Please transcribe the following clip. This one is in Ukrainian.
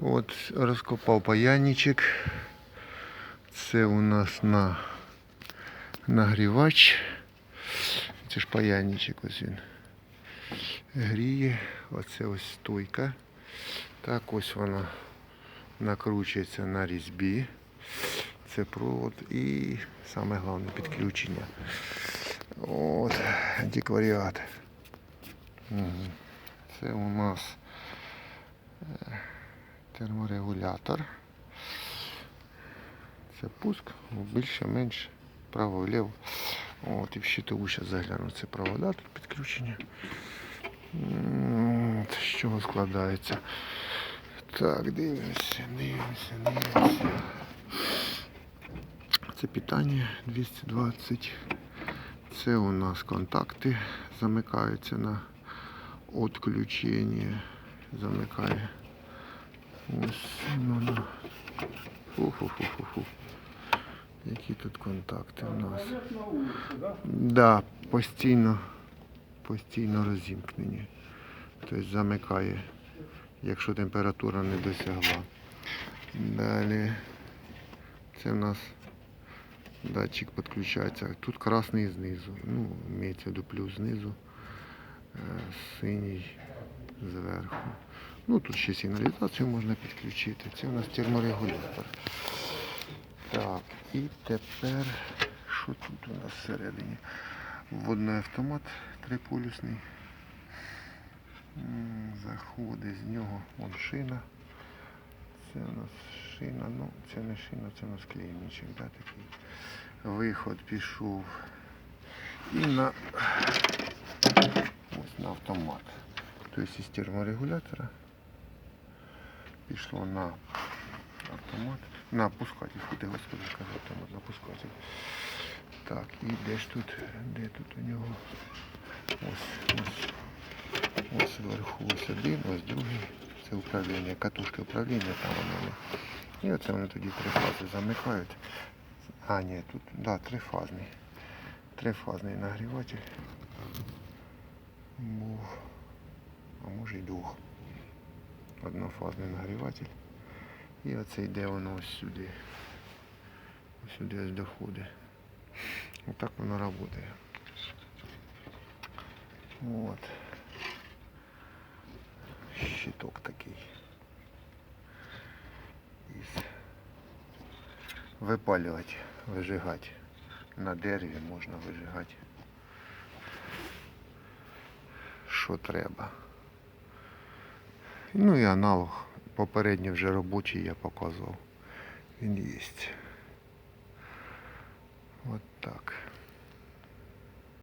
От розкопав паяльничок. Це у нас на нагрівач. Це ж паяльничок ось він. Гріє. Оце ось стойка. Так ось вона накручується на різьбі. Це провод і саме головне підключення. От, антикваріат. Це у нас терморегулятор. Це пуск, ну, більше, менше, право, вліво. От, і в щитову зараз загляну. Це провода тут підключення. От, З чого складається? Так, дивимося, дивимося, дивимося. Це питання 220. Це у нас контакти замикаються на відключення. Замикає. Ось воно. Фу-фу-фу-фу-фу. Які тут контакти у нас? Да, постійно, постійно розімкнені. Тобто замикає, якщо температура не досягла. Далі це в нас датчик підключається. Тут красний знизу. Ну, мається виду плюс знизу, е, синій зверху. Ну, тут ще сигналізацію можна підключити. Це у нас терморегулятор. Так, і тепер, що тут у нас всередині? Вводний автомат триполюсний. Заходить з нього вон шина. Це у нас шина, ну це не шина, це у нас клеймічик, да, такий. Виход пішов. І на ось на автомат. Тобто із терморегулятора пішло на автомат. На пускатель, куди господи сказав, автомат, на пускатель. Так, і де ж тут, де тут у нього? Ось, ось. Ось вверху ось один, ось другий. Це управління, катушки управління там воно. І оце вони тоді три фази замикають. А, ні, тут, да, трифазний. Трифазний нагріватель. Був. А може й двох. Однофазний нагріватель. І оце йде воно ось сюди. Ось сюди ось доходить. Отак воно працює. От. Щиток такий. Із випалювати, вижигати. На дереві можна вижигати. Що треба. Ну і аналог. Попередній вже робочий я показував. Він є.